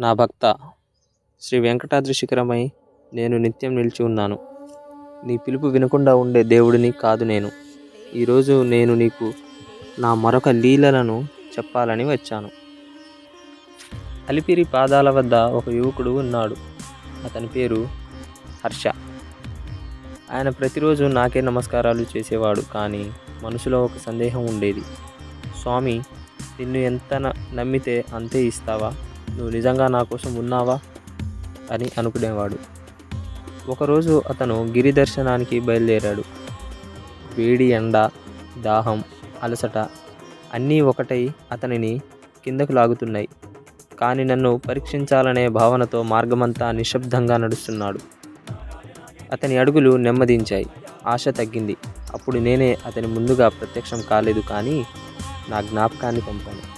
నా భక్త శ్రీ వెంకటాద్రి శిఖరమై నేను నిత్యం నిలిచి ఉన్నాను. నీ పిలుపు వినకుండా ఉండే దేవుడిని కాదు నేను. ఈరోజు నేను నీకు నా మరొక లీలలను చెప్పాలని వచ్చాను. అలిపిరి పాదాల వద్ద ఒక యువకుడు ఉన్నాడు. అతని పేరు హర్ష. ఆయన ప్రతిరోజు నాకే నమస్కారాలు చేసేవాడు కానీ మనసులో ఒక సందేహం ఉండేది. స్వామి నిన్ను ఎంత నమ్మితే అంతే ఇస్తావా? నువ్వు నిజంగా నా కోసం ఉన్నావా అని అనుకునేవాడు. ఒకరోజు అతను గిరి దర్శనానికి బయలుదేరాడు. వేడి ఎండ దాహం అలసట అన్నీ ఒకటై అతనిని కిందకు లాగుతున్నాయి. కానీ నన్ను పరీక్షించాలనే భావనతో మార్గమంతా నిశ్శబ్దంగా నడుస్తున్నాడు. అతని అడుగులు నెమ్మదించాయి. ఆశ తగ్గింది. అప్పుడు నేనే అతని ముందుగా ప్రత్యక్షం కాలేదు కానీ నా జ్ఞాపకాన్ని పంపాను.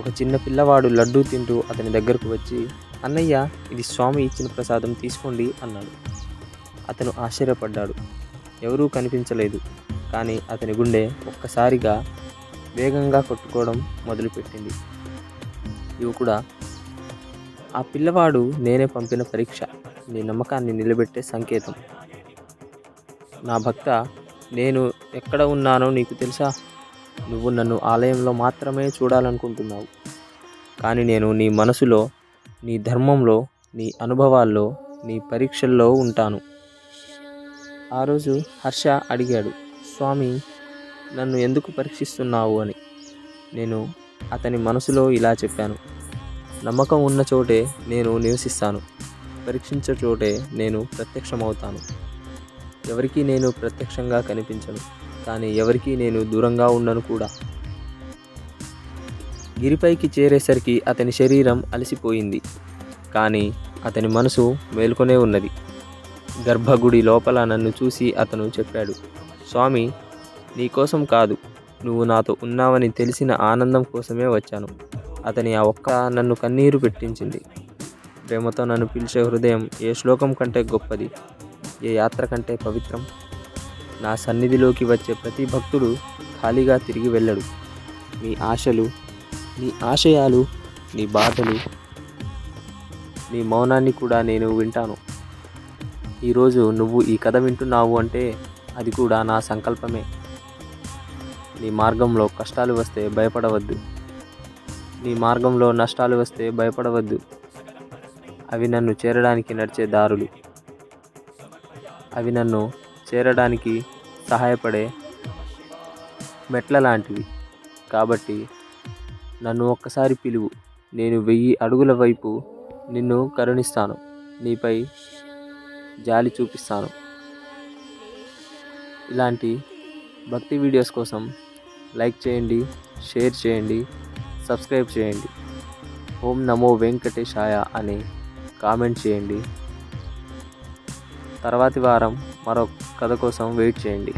ఒక చిన్న పిల్లవాడు లడ్డూ తింటూ అతని దగ్గరకు వచ్చి అన్నయ్య ఇది స్వామి ఇచ్చిన ప్రసాదం తీసుకోండి అన్నాడు. అతను ఆశ్చర్యపడ్డాడు. ఎవరూ కనిపించలేదు. కానీ అతని గుండె ఒక్కసారిగా వేగంగా కొట్టుకోవడం మొదలుపెట్టింది. యువకుడా ఆ పిల్లవాడు నేనే పంపిన పరీక్ష. నీ నమ్మకాన్ని నిలబెట్టే సంకేతం. నా భక్త నేను ఎక్కడ ఉన్నానో నీకు తెలుసా? నువ్వు నన్ను ఆలయంలో మాత్రమే చూడాలనుకుంటున్నావు. కానీ నేను నీ మనసులో నీ ధర్మంలో నీ అనుభవాల్లో నీ పరీక్షల్లో ఉంటాను. ఆ రోజు హర్ష అడిగాడు స్వామి నన్ను ఎందుకు పరీక్షిస్తున్నావు అని? నేను అతని మనసులో ఇలా చెప్పాను నమ్మకం ఉన్న చోటే నేను నివసిస్తాను. పరీక్షించే చోటే నేను ప్రత్యక్షమవుతాను. ఎవరికీ నేను ప్రత్యక్షంగా కనిపించను. కానీ ఎవరికీ నేను దూరంగా ఉండను కూడా. గిరిపైకి చేరేసరికి అతని శరీరం అలసిపోయింది. కానీ అతని మనసు మేల్కొనే ఉన్నది. గర్భగుడి లోపల నన్ను చూసి అతను చెప్పాడు స్వామి నీకోసం కాదు నువ్వు నాతో ఉన్నావని తెలిసిన ఆనందం కోసమే వచ్చాను. అతని ఆ ఒక్క నన్ను కన్నీరు పెట్టించింది. ప్రేమతో నన్ను పిలిచే హృదయం ఏ శ్లోకం కంటే గొప్పది? ఏ యాత్ర కంటే పవిత్రం? నా సన్నిధిలోకి వచ్చే ప్రతి భక్తుడు ఖాళీగా తిరిగి వెళ్ళడు. నీ ఆశలు నీ ఆశయాలు నీ బాధలు నీ మౌనాన్ని కూడా నేను వింటాను. ఈరోజు నువ్వు ఈ కథ వింటున్నావు అంటే అది కూడా నా సంకల్పమే. నీ మార్గంలో కష్టాలు వస్తే భయపడవద్దు. నీ మార్గంలో నష్టాలు వస్తే భయపడవద్దు. అవి నన్ను చేరడానికి నడిచే దారులు. అవి నన్ను చేరడానికి సహాయపడే మెట్ల లాంటివి. కాబట్టి నన్ను ఒక్కసారి పిలువు. నేను వెయ్యి అడుగుల వైపు నిన్ను కరుణిస్తాను. నీపై జాలి చూపిస్తాను. ఇలాంటి భక్తి వీడియోస్ కోసం లైక్ చేయండి షేర్ చేయండి సబ్స్క్రైబ్ చేయండి. ఓం నమో వెంకటేశాయ అని కామెంట్ చేయండి. తర్వాతి వారం మరో కథ కోసం వెయిట్ చేయండి.